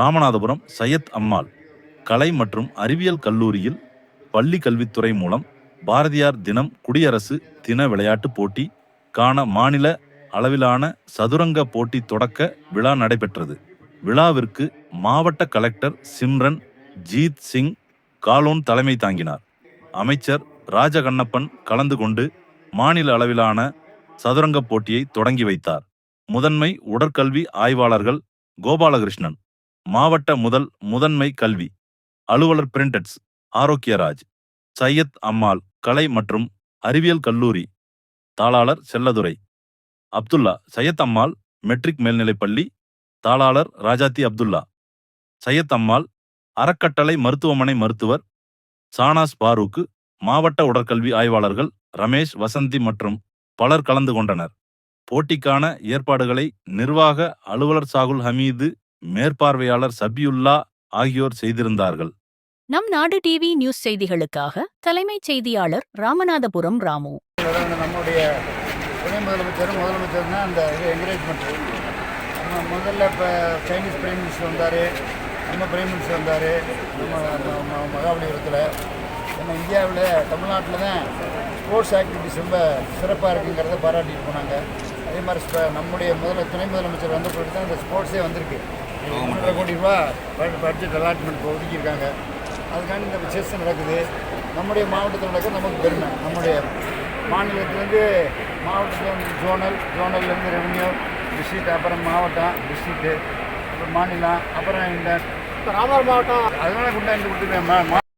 ராமநாதபுரம் சையத் அம்மாள் கலை மற்றும் அறிவியல் கல்லூரியில் பள்ளி கல்வித்துறை மூலம் பாரதியார் தினம் குடியரசு தின விளையாட்டுப் போட்டி காண மாநில அளவிலான சதுரங்க போட்டி தொடக்க விழா நடைபெற்றது. விழாவிற்கு மாவட்ட கலெக்டர் சிம்ரன் ஜீத் சிங் காலோன் தலைமை தாங்கினார். அமைச்சர் ராஜகண்ணப்பன் கலந்து கொண்டு மாநில அளவிலான சதுரங்க போட்டியை தொடங்கி வைத்தார். முதன்மை உடற்கல்வி ஆய்வாளர்கள் கோபாலகிருஷ்ணன் மாவட்ட முதல் முதன்மை கல்வி அலுவலர் பிரிண்டட்ஸ் ஆரோக்கியராஜ் சையத் அம்மாள் கலை மற்றும் அறிவியல் கல்லூரி தாளாளர் செல்லதுரை அப்துல்லா சையத் அம்மாள் மெட்ரிக் மேல்நிலைப்பள்ளி தாளாளர் ராஜாத்தி அப்துல்லா சையத் அம்மாள் அறக்கட்டளை மருத்துவமனை மருத்துவர் சானாஸ் பாரூக்கு மாவட்ட உடற்கல்வி ஆய்வாளர்கள் ரமேஷ் வசந்தி மற்றும் பலர் கலந்து கொண்டனர். போட்டிக்கான ஏற்பாடுகளை நிர்வாக அலுவலர் சாகுல் ஹமீது மேற்பார்வையாளர் சபியுல்லா ஆகியோர் செய்திருந்தார்கள். நம் நாடு டிவி நியூஸ் செய்திகளுக்காக தலைமைச் செய்தியாளர் ராமநாதபுரம் ராமு. நம்முடைய துணை முதலமைச்சரும் முதலமைச்சர்னா அந்த இது என்கரேஜ்மெண்ட் நம்ம முதல்ல இப்போ சைனீஸ் பிரைம் மினிஸ்டர் வந்தார் நம்ம பிரைம் மினிஸ்டர் வந்தார் நம்ம மகாபலிபுரத்தில். நம்ம இந்தியாவில் தமிழ்நாட்டில் தான் ஸ்போர்ட்ஸ் ஆக்டிவிட்டிஸ் ரொம்ப சிறப்பாக இருக்குங்கிறத பாராட்டிட்டு போனாங்க. அதே மாதிரி நம்முடைய முதல்ல துணை முதலமைச்சர் வந்த பிறகு தான் இந்த ஸ்போர்ட்ஸே வந்திருக்கு. ஒன்றரை கோடி ரூபா பட்ஜெட் அலாட்மெண்ட் ஒதுக்கியிருக்காங்க. அதுக்காண்டி இந்த செஸ் நடக்குது. நம்முடைய மாவட்டத்தில் நடக்க நமக்கு பெருமை. நம்முடைய மாநிலத்திலேருந்து மாவட்டத்தில் ஜோனல் ஜோனல்லேருந்து ரெவன்யூ டிஸ்ட்ரிக்ட் அப்புறம் மாவட்டம் டிஸ்ட்ரிக்ட்டு அப்புறம் மாநிலம் அப்புறம் இந்த ராமர் மாவட்டம் அதனால கொண்டாந்து கொடுத்துருக்கேன்